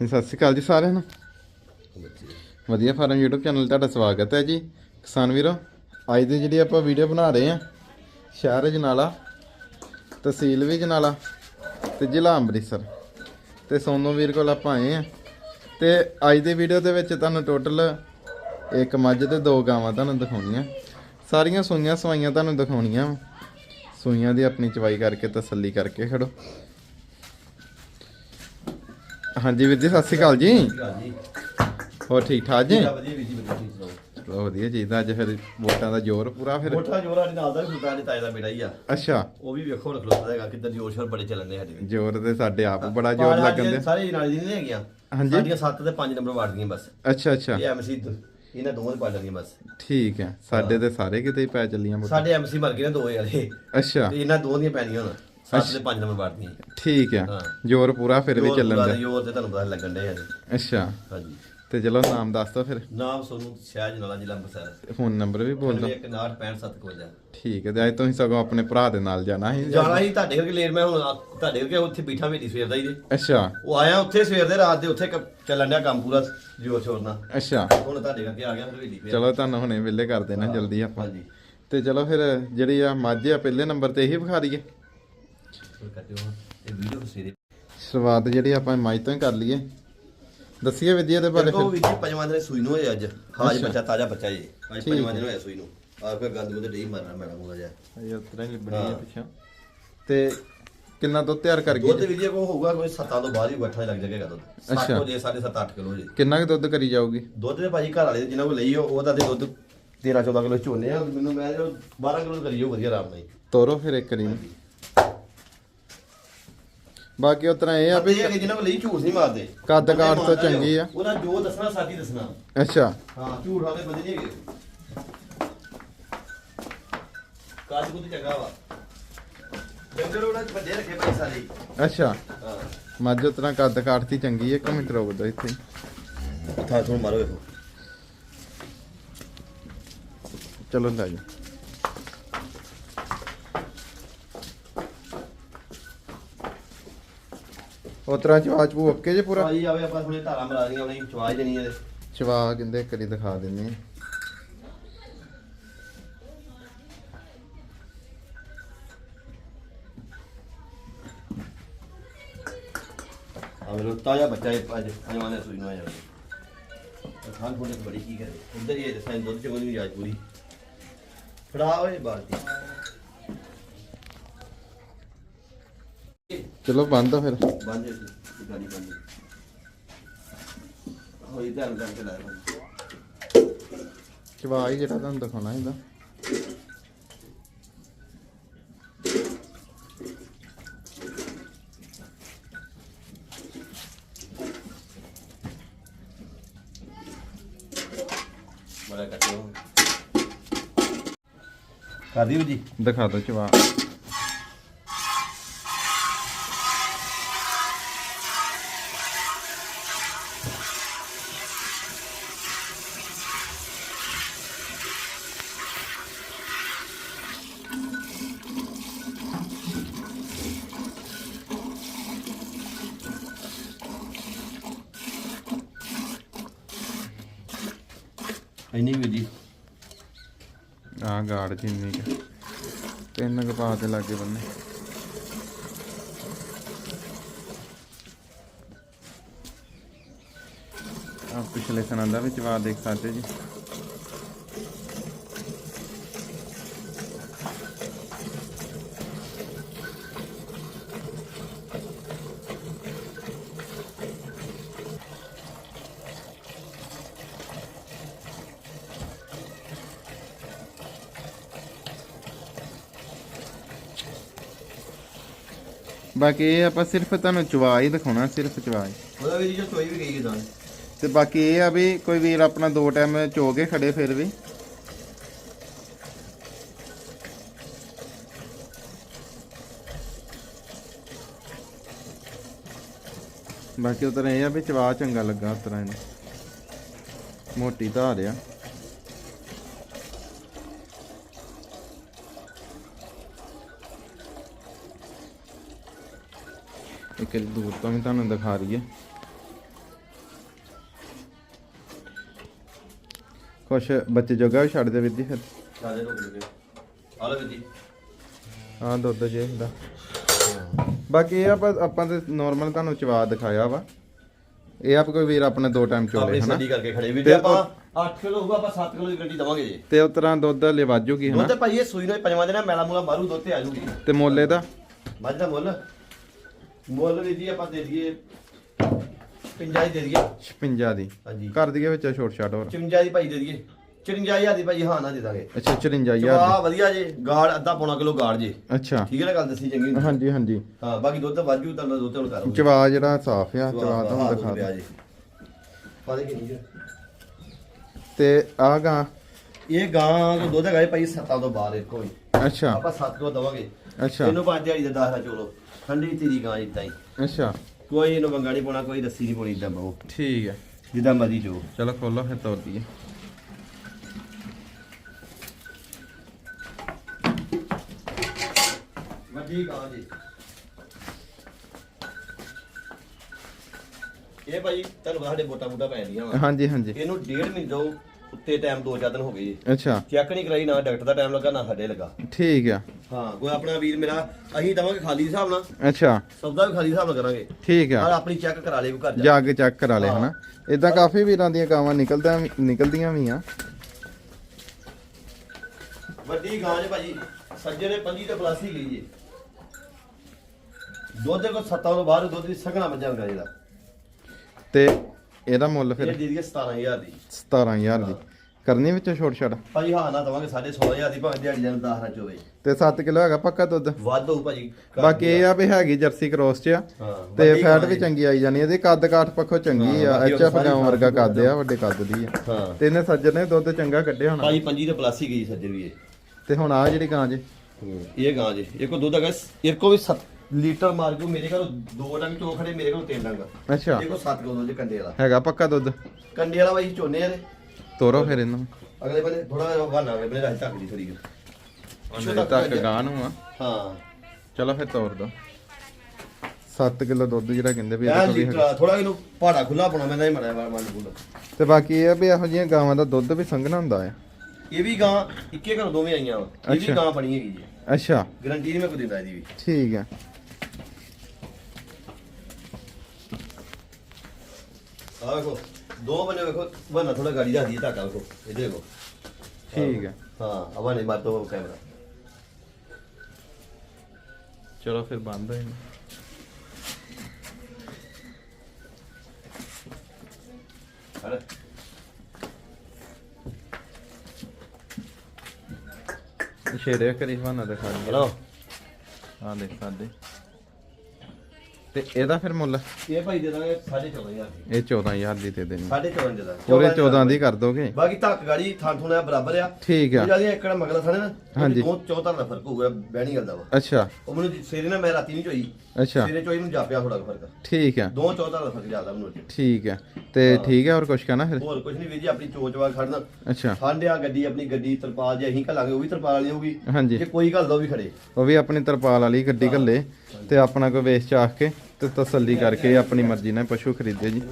ਸਤਿ ਸ਼੍ਰੀ ਅਕਾਲ ਜੀ ਸਾਰਿਆਂ ਨੂੰ। ਵਧੀਆ ਫਾਰਮ YouTube ਚੈਨਲ ਤੁਹਾਡਾ ਸਵਾਗਤ ਹੈ ਜੀ। ਕਿਸਾਨ ਵੀਰੋ, ਅੱਜ ਦੀ ਜਿਹੜੀ ਆਪਾਂ ਵੀਡੀਓ ਬਣਾ ਰਹੇ ਆ ਸ਼ਹਿਰ ਜਨਾਲਾ, ਤਹਿਸੀਲ ਵੀ ਜਨਾਲਾ ਤੇ ਜ਼ਿਲ੍ਹਾ ਅੰਮ੍ਰਿਤਸਰ। ਤੇ ਸੋਨੂ ਵੀਰ ਕੋਲ ਆਪਾਂ ਆਏ ਆ ਤੇ ਅੱਜ ਦੀ ਵੀਡੀਓ ਦੇ ਵਿੱਚ ਤੁਹਾਨੂੰ ਟੋਟਲ ਇੱਕ ਮੱਝ ਤੇ ਦੋ ਗਾਵਾਂ ਤੁਹਾਨੂੰ ਦਿਖਾਉਣੀਆਂ। ਸਾਰੀਆਂ ਸੂਈਆਂ ਸਵਾਈਆਂ ਤੁਹਾਨੂੰ ਦਿਖਾਉਣੀਆਂ। ਵਾਂ। ਸੂਈਆਂ ਦੀ ਆਪਣੀ ਚਵਾਈ ਕਰਕੇ ਤਸੱਲੀ ਕਰਕੇ ਖੜੋ। ਹਾਂਜੀ ਵੀਰ ਜੀ ਸਤਿ ਸ਼੍ਰੀ ਅਕਾਲ ਜੀ। ਹੋਰ ਠੀਕ ਠਾਕ ਜੀ? ਵਧੀਆ ਵੀਰ ਜੀ ਵਧੀਆ ਠੀਕ ਚਲੋ ਵਧੀਆ ਅੱਜ ਫਿਰ ਵੋਟਾਂ ਦਾ ਜ਼ੋਰ ਪੂਰਾ ਫਿਰ? ਮੋਟਾ ਜੋਰਾ ਦੇ ਨਾਲ ਦਾ ਵੀ ਫੁੱਟਾ ਦੇ ਤਾਏ ਦਾ ਬੇਟਾ ਹੀ ਆ। ਅੱਛਾ। ਉਹ ਵੀ ਵੇਖੋ ਰਖ ਲੋਦਾ ਹੈਗਾ ਕਿੱਦਾਂ ਜੋਰ ਸ਼ੋਰ ਬੜੇ ਚੱਲਣ ਦੇ ਸਾਡੇ ਜ਼ੋਰ ਤੇ ਸਾਡੇ ਆਪ ਬੜਾ ਜ਼ੋਰ ਲੱਗਣ ਦੇ ਸਾਰੇ ਨਾਲ ਦੀ ਨਹੀਂ ਹੈਗੀਆਂ। ਹਾਂਜੀ। ਸਾਡੀਆਂ 7 ਤੇ 5 ਨੰਬਰ ਵਾਰਡ ਦੀਆਂ ਬਸ। ਅੱਛਾ ਅੱਛਾ। ਇਹ ਐਮਸੀ ਇਹਨਾਂ ਦੋਵਾਂ ਦੇ ਪਾਲਣੀਆਂ ਬਸ। ਠੀਕ ਹੈ ਸਾਡੇ ਤੇ ਸਾਰੇ ਕਿਤੇ ਹੀ ਪੈ ਚੱਲੀਆਂ ਵੋਟਾਂ। ਸਾਡੇ ਐਮਸੀ ਮਰ ਗਏ ਨੇ ਦੋ ਵਾਲੇ। ਅੱਛਾ। ਤੇ ਇਹਨਾਂ ਦੋਵਾਂ ਦੀਆਂ ਪੈਣੀਆਂ ਹੁਣ। 7 ਤੇ 5 ਨੰਬਰ ਵਾਰਡ ਦੀਆਂ ਠੀਕ ਹਾਂ। ਜ਼ੋਰ ਪੂਰਾ ਫਿਰ ਵੀ ਚੱਲਣ ਦਾ। ਜੋਰ ਤੇ ਤੁਹਾਨੂੰ ਪਤਾ ਲੱਗਣ ਦੇ ਯਾਰ ਅੱਛਾ। ਹਾਂਜੀ। ਤੇ ਚਲੋ ਨਾਮ ਦੱਸ ਦੋ ਫਿਰ। ਨਾਮ ਸੋਨੂੰ ਸ਼ਹਿਜ ਨਾਲਾ ਜ਼ਿਲ੍ਹਾ ਅੰਮ੍ਰਿਤਸਰ ਫੋਨ ਨੰਬਰ ਵੀ ਬੋਲ ਦਿਓ। 1965 ਠੀਕ ਹੈ ਤੇ ਅੱਜ ਤੁਸੀਂ ਸਗੋਂ ਆਪਣੇ ਭਰਾ ਦੇ ਨਾਲ ਜਾਣਾ ਸੀ। ਜਾਣਾ ਸੀ ਤੁਹਾਡੇ ਕਰਕੇ ਲੇਟ ਮੈਂ ਹੁਣ ਆ- ਤੁਹਾਡੇ ਕਰਕੇ ਉੱਥੇ ਬੀਠਾ ਮੇਰੀ ਸਵੇਰ ਦਾ ਹੀ ਜੇ ਅੱਛਾ। ਉਹ ਆਇਆ ਉੱਥੇ ਸਵੇਰ ਦੇ ਰਾਤ ਦੇ ਉੱਥੇ ਚੱਲਣ ਡਿਆ ਕੰਮ ਪੂਰਾ ਜੋਰ ਸ਼ੋਰ ਨਾਲ। ਅੱਛਾ। ਹੁਣ ਤੁਹਾਡੇ ਕਰਕੇ ਆ ਗਿਆ ਹਵੇਲੀ ਚਲੋ ਤੁਹਾਨੂੰ ਹੁਣੇ ਵਿਲੇ ਕਰ ਦੇਣਾ ਜਲਦੀ ਆਪਾਂ। ਹਾਂਜੀ। ਤੇ ਚਲੋ ਫਿਰ ਜਿਹੜੀ ਆ ਮੱਝ ਆ ਪਹਿਲੇ ਨੰਬਰ ਤੇ ਇਹੀ ਵਿਖਾ ਦਈਏ। ਵੀਡੀਓ ਸਵੇਰੇ ਸ਼ੁਰੂਆਤ ਜਿਹੜੀ ਆਪਾਂ ਮੱਝ ਤੋਂ ਹੀ ਕਰ ਲਈਏ। ਦੱਸੀਏ ਵਿਦਿਆ ਦੇ ਬਾਰੇ ਦੇਖੋ ਫਿਰ। ਵੀ ਜੀ ਪੰਜਵਾਂ ਦਿਨ ਸੂਈ ਨੂੰ ਹੋਇਆ ਅੱਜ। ਹਾਜ। ਬੱਚਾ ਤਾਜ਼ਾ ਬੱਚਾ ਜੀ। ਅੱਜ ਪੰਜਵਾਂ ਦਿਨ ਹੋਇਆ ਸੂਈ ਨੂੰ। ਆ ਫਿਰ ਗੰਦ ਮੁੰਦੇ ਡਈ ਮਾਰਨਾ ਮੈਡਮ ਉਹਦਾ ਜਾ ਇਹ ਉਤਰਾ ਹੀ ਬਣੀ ਹਾਂ। ਹੈ ਪਿੱਛੋਂ। ਤੇ ਕਿੰਨਾ ਦੁੱਧ ਤਿਆਰ ਕਰ ਦੁੱਧ ਗਈ ਵੀ ਜੀ ਕੋ ਹੋਊਗਾ ਕੋਈ 7 ਤੋਂ ਬਾਅਦ ਹੀ ਬੱਠਾ ਲੱਗ ਜਾਏਗਾ ਦੁੱਧ। 7 ਅੱਛਾ। ਹੋ ਜੇ 7.5 8 ਕਿਲੋ ਜੀ। ਕਿੰਨਾ ਕੁ ਦੁੱਧ ਕਰੀ ਜਾਊਗੀ? ਦੁੱਧ ਦੇ ਭਾਜੀ ਘਰ ਵਾਲੇ ਜਿਹਨਾਂ ਕੋਲ ਲਈ ਉਹ ਉਹਦਾ ਤੇ ਦੁੱਧ 13 14 ਕਿਲੋ ਝੋਨੇ ਆ। ਮੈਨੂੰ ਮੈਂ ਜੋ 12 ਕਿਲੋ ਕਰੀ ਜਾਓ ਵਧੀਆ ਆਰਾਮ ਨਾਲ ਹੀ। ਤੋਰੋ ਫਿਰ ਇੱਕ ਰੀ ਬਾਕੀ ਉਤਰਾ ਇਹ ਆ ਵੀ ਇਹ ਕਿ ਜਿਹਨਾਂ ਲਈ ਝੂਠ ਨਹੀਂ ਮਾਰਦੇ। ਕੱਦ ਕਾਠ ਤੋਂ ਚੰਗੀ ਆ। ਉਹਦਾ ਜੋ ਦੱਸਣਾ ਸਾਥੀ ਦੱਸਣਾ। ਅੱਛਾ। ਹਾਂ ਝੂਠ ਵਾਲੇ ਬੰਦੇ ਨਹੀਂ ਹੈਗੇ। ਕਾਜ ਕੁੱਤ ਚੰਗਾ ਵਾ। ਡੰਗਰ ਉਹਨਾਂ ਚ ਵੱਡੇ ਰੱਖੇ ਭਾਈ ਸਾਰੇ। ਅੱਛਾ। ਹਾਂ। ਮੱਝ ਉਤਰਾ ਕੱਦ ਕਾਠ ਦੀ ਚੰਗੀ ਹੈ ਇੱਕ ਮਿੰਟ ਰੁਕ ਦੋ ਇੱਥੇ। ਥਾ ਤੋਂ ਮਾਰੋ ਵੇਖੋ। ਚਲੋ ਲੈ ਜਾ ਉਤਰਾ ਚਵਾਚ ਪੂ ਓਕੇ ਜੇ ਪੂਰਾ? ਭਾਈ ਆਵੇ ਆਪਾਂ ਥੋੜੇ ਧਾਰਾਂ ਮਰਾ ਦੀਆਂ ਉਹਨੇ ਚਵਾਜ ਦੇਣੀ ਇਹਦੇ। ਚਵਾ ਕਹਿੰਦੇ ਕਰੀ ਦਿਖਾ ਦਿੰਨੇ ਮੇਰੇ ਤਾਜ਼ਾ ਬੱਚਾ ਇਹ ਅੱਜ ਜਵਾਨੇ ਸੂਈ ਨੂੰ ਆਇਆ ਖਾਨ ਕੋਲੇ ਬੜੀ ਕੀ ਕਰੇ। ਉਧਰ ਹੀ ਸਾਈਂ ਦੁੱਧ ਚੋਂ ਨਹੀਂ ਜਾਜ ਪੂਰੀ। ਫੜਾ ਓਏ ਬਾਲਟੀ। ਚਲੋ ਬੰਦ ਆ ਫਿਰ। ਬੰਦ ਸੀ ਗਾੜੀ ਬੰਦ ਹੋਈ ਧਿਆਨ ਕਰਕੇ ਲਾਇਆ ਚਵਾ ਹੀ ਜਿਹੜਾ ਤੁਹਾਨੂੰ ਦਿਖਾਉਣਾ ਇਹਦਾ। ਬੜਾ ਕੱਟੋ ਕਰ ਦਿਓ ਜੀ। ਦਿਖਾ ਦੋ ਚਵਾ ਇੰਨੀ ਵੀ ਜੀ। ਆ ਗਾੜ ਜਿੰਨੀ ਕੁ। ਤਿੰਨ ਕੁ ਪਾ ਕੇ ਲਾਗੇ ਬੰਨੇ। ਆ ਪਿਛਲੇ ਸਨਾਂ ਦਾ ਵੀ ਚਵਾ ਦੇਖ ਸਕਦੇ ਜੀ। ਬਾਕੀ ਇਹ ਆਪਾਂ ਸਿਰਫ ਤੁਹਾਨੂੰ ਚਵਾ ਹੀ ਦਿਖਾਉਣਾ ਸਿਰਫ ਚਵਾ ਹੀ। ਉਹਦਾ ਵੀ ਜੀ ਚੋਈ ਵੀ ਗਈ ਕਿਦਾਂ? ਤੇ ਬਾਕੀ ਇਹ ਆ ਵੀ ਕੋਈ ਵੀਰ ਆਪਣਾ ਦੋ ਟਾਈਮ ਚੋ ਕੇ ਖੜੇ ਫਿਰ ਵੀ। ਬਾਕੀ ਉਤਰ ਇਹ ਆ ਵੀ ਚਵਾ ਚੰਗਾ ਲੱਗਾ ਉਤਰਾ ਇਹਨੂੰ। ਮੋਟੀ ਧਾਰ ਆ। ਇੱਕ ਦੂਰ ਤੋਂ ਵੀ ਤੁਹਾਨੂੰ ਦਿਖਾ ਰਹੀ ਹੈ। ਕੁਛ ਬੱਚੇ ਜੋਗਾ ਵੀ ਛੱਡ ਦੇ ਵਿੱਦੀ ਫਿਰ। ਸਾਡੇ ਰੋਕ ਲਗੇ ਆ ਲੈ ਵਿੱਦੀ ਹਾਂ ਦੁੱਧ ਜੇ ਹੁੰਦਾ। ਬਾਕੀ ਇਹ ਆਪਾਂ ਆਪਾਂ ਤੇ ਨਾਰਮਲ ਤੁਹਾਨੂੰ ਚਵਾ ਦਿਖਾਇਆ ਵਾ। ਇਹ ਆਪ ਕੋਈ ਵੀਰ ਆਪਣੇ ਦੋ ਟਾਈਮ ਚੋਲੇ ਆਪਣੀ ਹਨਾ? ਸੱਡੀ ਕਰਕੇ ਖੜੇ। ਵੀ ਜੇ ਤੇ ਆਪਾਂ 8 ਕਿਲੋ ਹੋਊਗਾ ਆਪਾਂ 7 ਕਿਲੋ ਦੀ ਗੱਡੀ ਦਵਾਂਗੇ ਜੀ। ਤੇ ਉਸ ਤਰ੍ਹਾਂ ਦੁੱਧ ਲਿਵਾਜੂਗੀ ਦੁੱਧ ਹਨਾ ਭਾਈ ਇਹ ਸੂਈ ਨਾਲ ਹੀ ਪੰਜਵਾਂ ਦਿਨ ਮੈਲਾ ਮੂਲਾ ਮਾਰੂ ਦੁੱਧ ਤੇ ਆ ਜੂਗੀ। ਤੇ ਮੋਲੇ ਦਾ ਮੱਝ ਦਾ ਮੁੱਲ। ਮੁੱਲ ਵੀਰ ਜੀ ਆਪਾਂ ਦੇ ਦਈਏ 50 ਦੀ ਦੇ ਦਈਏ। 56 ਦੀ। ਹਾਂਜੀ। ਕਰ ਦਈਏ ਵਿੱਚ ਛੋਟ ਛਾਟ ਹੋਰ? 55 ਦੀ ਭਾਈ ਦੇ ਦਈਏ। 54000 ਦੀ ਭਾਈ ਹਾਂ ਨਾ ਦੇ ਦਾਂਗੇ। ਅੱਛਾ 54000 ਚਵਾ ਦੀ। ਵਧੀਆ ਜੇ ਗਾੜ ਅੱਧਾ ਪੌਣਾ ਕਿਲੋ ਗਾੜ ਜੇ। ਅੱਛਾ। ਠੀਕ ਹੈ ਨਾ ਗੱਲ ਦੱਸੀ ਚੰਗੀ ਹੁੰਦੀ। ਹਾਂਜੀ ਹਾਂਜੀ। ਹਾਂ ਬਾਕੀ ਦੁੱਧ ਵਾਜੂ ਤਾਂ ਦੁੱਧ ਹੁਣ ਕਰ ਚਵਾ ਜਿਹੜਾ ਸਾਫ਼ ਆ ਚਵਾ ਤੁਹਾਨੂੰ ਦਿਖਾ ਪਿਆ ਦਿਆਂ। ਜੀ। ਪਾ ਦੇ ਕਿੰਨੀ ਹੈ ਤੇ ਆ ਗਾਂ? ਇਹ ਗਾਂ ਦਾ ਦੁੱਧ ਹੈਗਾ ਜੀ ਭਾਈ 7 ਤੋਂ ਬਾਅਦ ਇੱਕੋ ਹੀ। ਅੱਛਾ। ਆਪਾਂ 7 ਕਿਲੋ ਦਵਾਂਗੇ। ਅੱਛਾ। ਇਹਨੂੰ ਪੰਜ ਦਿਹਾੜੀ ਦਾ 10 ਨਾ ਚੋਲੋ। ਠੰਡੀ ਤੇਰੀ ਗਾਂ ਇਦਾਂ ਹੀ। ਅੱਛਾ। ਕੋਈ ਇਹਨੂੰ ਮੰਗਾ ਨਹੀਂ ਪਾਉਣਾ ਕੋਈ ਰੱਸੀ ਨਹੀਂ ਪਾਉਣੀ ਇਦਾਂ ਬਹੁ। ਠੀਕ ਹੈ ਜਿੱਦਾਂ ਮਰਜ਼ੀ ਚੋ ਚਲੋ ਖੋਲੋ ਫਿਰ ਤੋਰ ਦਈਏ। ਵੱਡੀ ਗਾਂ ਜੀ। ਇਹ ਭਾਈ ਤੁਹਾਨੂੰ ਪਤਾ ਸਾਡੇ ਮੋਟਾ ਮੋਟਾ ਪੈ ਵਾ। ਹਾਂਜੀ ਹਾਂਜੀ। ਇਹਨੂੰ ਡੇਢ ਮਹੀਨੇ ਤੋਂ ਉੱਤੇ ਟਾਈਮ ਦੋ ਚਾਰ ਦਿਨ ਹੋ ਗਏ ਜੀ। ਅੱਛਾ। ਚੈੱਕ ਨਹੀਂ ਕਰਾਈ ਨਾ ਡਾਕਟਰ ਦਾ ਟਾਈਮ ਲੱਗਾ ਨਾ ਸਾਡੇ ਲੱਗਾ। ਠੀਕ ਆ। ਹਾਂ ਕੋਈ ਆਪਣਾ ਵੀਰ ਮੇਰਾ ਅਸੀਂ ਦਵਾਂਗੇ ਖਾਲੀ ਦੇ ਹਿਸਾਬ ਨਾਲ। ਅੱਛਾ। ਸੌਦਾ ਵੀ ਖਾਲੀ ਦੇ ਹਿਸਾਬ ਨਾਲ ਕਰਾਂਗੇ। ਠੀਕ ਆ। ਆਪਣੀ ਚੈੱਕ ਕਰਾ ਲਈ ਘਰ ਜਾ ਜਾ ਕੇ ਚੈੱਕ ਕਰਾ ਲੈ। ਹਨਾ? ਇਦਾਂ ਕਾਫੀ ਵੀਰਾਂ ਦੀਆਂ ਗਾਵਾਂ ਨਿਕਲਦਾ ਨਿਕਲਦੀਆਂ ਵੀ ਆ। ਵੱਡੀ ਗਾਂ ਜੇ ਭਾਜੀ ਸੱਜੇ ਨੇ 25 ਤੇ ਪਲੱਸ ਗਈ ਜੀ। ਦੁੱਧ ਕੋ ਸੱਤਾਂ ਤੋਂ ਬਾਹਰ ਦੁੱਧ ਦੀ ਸੰਘਣਾ ਮੱਝਾਂ ਇਹਦਾ ਤੇ ਇਹਦਾ ਮੁੱਲ ਇਹ ਫਿਰ ਦੇ ਦਈਏ 17000 ਦੀ। 17000 ਦੀ। ਕਰਨੀ ਵਿੱਚੋਂ ਛੋਟ ਛੜ ਭਾਜੀ ਹਾਂ ਨਾ ਦਵਾਂਗੇ 16500 ਦੀ ਭਾਵੇਂ ਦਿਹਾੜੀ ਜਨ 10 ਨਾ ਚੋਵੇ ਤੇ 7 ਕਿਲੋ ਹੈਗਾ ਪੱਕਾ ਦੁੱਧ? ਵਾਧ ਹੋਊ ਭਾਜੀ ਬਾਕੀ ਦੀ ਇਹ ਆ ਵੀ ਹੈਗੀ ਜਰਸੀ ਕ੍ਰੋਸ ਚ ਆ। ਤੇ ਫੈਟ ਵੀ। ਚੰਗੀ ਆਈ ਜਾਣੀ ਇਹਦੇ ਕੱਦ ਕਾਠ ਪੱਖੋਂ ਚੰਗੀ ਆ। ਸਾਰੀ ਗਾਂ ਵਰਗਾ ਕੱਦ ਆ ਵੱਡੇ ਕੱਦ ਦੀ ਆ। ਤੇ ਇਹਨੇ ਸੱਜਣ ਨੇ ਦੁੱਧ ਚੰਗਾ ਕੱਢਿਆ ਹੋਣਾ। ਭਾਜੀ 25 ਤੇ ਪਲੱਸ ਹੀ ਗਈ ਸੱਜੇ ਵੀ ਇਹ। ਤੇ ਹੁਣ ਆ ਜਿਹੜੀ ਗਾਂ ਜੇ। ਇਹ ਗਾਂ ਜੀ। ਇਹ ਕੋ ਦੁੱਧ ਹੈਗਾ ਇਹ ਕੋ ਵੀ 7 ਲੀਟਰ ਮਾਰ ਜੂ ਮੇਰੇ ਕੋਲ ਦੋ ਡੰਗ ਚੋ ਖੜੇ ਮੇਰੇ ਕੋਲ ਤਿੰਨ ਡੰਗ। ਅੱਛਾ। ਇਹ ਕੋ 7 ਕਿਲੋ ਦੁੱਧ ਕੰਡੇ ਵਾਲਾ। ਹੈਗਾ ਪੱਕਾ ਦੁੱਧ? ਕੰਡੇ ਵਾਲਾ ਭਾਈ ਝੋਨੇ ਵਾਲੇ ਤੋਰੋ ਫਿਰ ਇਹਨੂੰ। ਅਗਲੇ ਬੰਦੇ ਥੋੜਾ ਜਿਹਾ ਬਹਾਨਾ ਹੋਵੇ ਮੇਰੇ ਰਾਜ ਤੱਕ ਦੀ ਥੋੜੀ ਅੰਦਰ ਤੱਕ ਗਾਂ ਨੂੰ ਆ। ਹਾਂ। ਚਲੋ ਫਿਰ ਤੋਰ ਦੋ। 7 ਕਿਲੋ ਦੁੱਧ ਜਿਹੜਾ ਕਹਿੰਦੇ ਵੀ ਇਹਦੇ ਇਹ ਕੋਲ ਵੀ ਥੋੜਾ ਇਹਨੂੰ ਪਹਾੜਾ ਖੁੱਲਾ ਪਾਉਣਾ ਪੈਂਦਾ ਇਹ ਮੜਿਆ ਮਨ ਬੁੱਲ ਤੇ ਬਾਕੀ ਇਹ ਆ ਵੀ ਇਹੋ ਜਿਹੀਆਂ ਗਾਵਾਂ ਦਾ ਦੁੱਧ ਵੀ ਸੰਘਣਾ ਹੁੰਦਾ ਆ। ਇਹ ਵੀ ਗਾਂ ਇੱਕੇ ਘਰੋਂ ਦੋਵੇਂ ਆਈਆਂ ਵਾ। ਇਹ ਵੀ। ਗਾਂ ਬਣੀ ਹੈਗੀ ਜੀ। ਅੱਛਾ। ਗਰੰਟੀ ਨਹੀਂ ਮੈਂ ਕੋਈ ਦਿੰਦਾ ਇਹਦੀ ਵੀ। ਠੀਕ ਆ। ਆ ਵੇਖੋ ਦੋ ਬੰਨੇ ਵੇਖੋ ਬਣਾ ਥੋੜਾ ਗਾੜੀ ਦਾ ਦੀ ਧਾਕਾ ਵੇਖੋ ਇਹਦੇ ਵੇਖੋ ਠੀਕ ਆ। ਹਾਂ ਅਵਾ ਨੇ ਮਾਰ ਦੋ ਕੈਮਰਾ। ਚਲੋ ਫਿਰ ਬੰਦ ਹੋਏ ਅਰੇ। ਛੇੜੇ ਕਰੀ ਹਵਾਨਾ ਦਿਖਾ ਦੇ। ਹਲੋ। ਆ ਦੇਖ ਸਾਡੇ ਤੇ ਇਹਦਾ ਫਿਰ ਮੁੱਲ? ਇਹ ਭਾਈ ਦੇ ਦਾਂਗੇ 14500 ਦੀ। ਇਹ 14000 ਦੀ ਦੇ ਦੇਣੀ। 14500 ਦੇ। ਦਾਂਗੇ ਪੂਰੇ 14 ਦੀ। ਕਰ ਦੋਗੇ? ਬਾਕੀ ਧੱਕ ਗਾੜੀ ਥਾਂ ਥੋੜਾ ਬਰਾਬਰ ਆ। ਠੀਕ ਆ। ਜ਼ਿਆਦਾ ਏਕੜ ਮਗਲਾ ਥਾਣੇ ਨਾ ਹਾਂਜੀ। ਉਹ ਚੌਥਾ ਦਾ ਫ਼ਰਕ ਹੋਊਗਾ ਬਹਿਣੀ ਗੱਲ ਦਾ ਵਾ। ਅੱਛਾ। ਉਹ ਮੈਨੂੰ ਸਵੇਰੇ ਨਾ ਮੈਂ ਰਾਤੀ ਨਹੀਂ ਚੋਈ। ਅੱਛਾ। ਸਵੇਰੇ ਚੋਈ ਨੂੰ ਜਾਪਿਆ ਥੋੜਾ ਫ਼ਰਕ। ਠੀਕ ਆ। ਦੋ ਚੌਥਾ ਦਾ ਫ਼ਰਕ ਜ਼ਿਆਦਾ ਮੈਨੂੰ। ਠੀਕ ਆ। ਤੇ ਠੀਕ ਆ ਹੋਰ ਕੁਛ ਕਹਿਣਾ ਫਿਰ? ਹੋਰ ਕੁਝ ਨਹੀਂ ਵੀਰ ਜੀ ਆਪਣੀ ਚੋਚਵਾ ਖੜਨਾ। ਅੱਛਾ। ਠੰਡਿਆ ਗੱਡੀ ਆਪਣੀ ਗੱਡੀ ਤਰਪਾਲ ਜੇ ਅਸੀਂ ਘੱਲਾਂਗੇ ਉਹ ਵੀ ਤਰਪਾਲ ਵਾਲੀ ਹੋਊਗੀ। ਜੇ ਕੋਈ ਘੱਲਦਾ ਉਹ ਵੀ ਖੜੇ। ਉਹ ਵੀ ਆਪਣੀ ਤਰਪਾਲ ਵਾਲੀ ਗੱਡੀ ਘੱਲੇ। ਤੇ ਆਪਣਾ ਕੋਈ ਵੇਚ ਚਾਖ ਕੇ ਤੇ ਤਸੱਲੀ ਕਰਕੇ ਆਪਣੀ ਮਰਜ਼ੀ ਨਾਲ ਪਸ਼ੂ ਖਰੀਦੇ ਜੀ।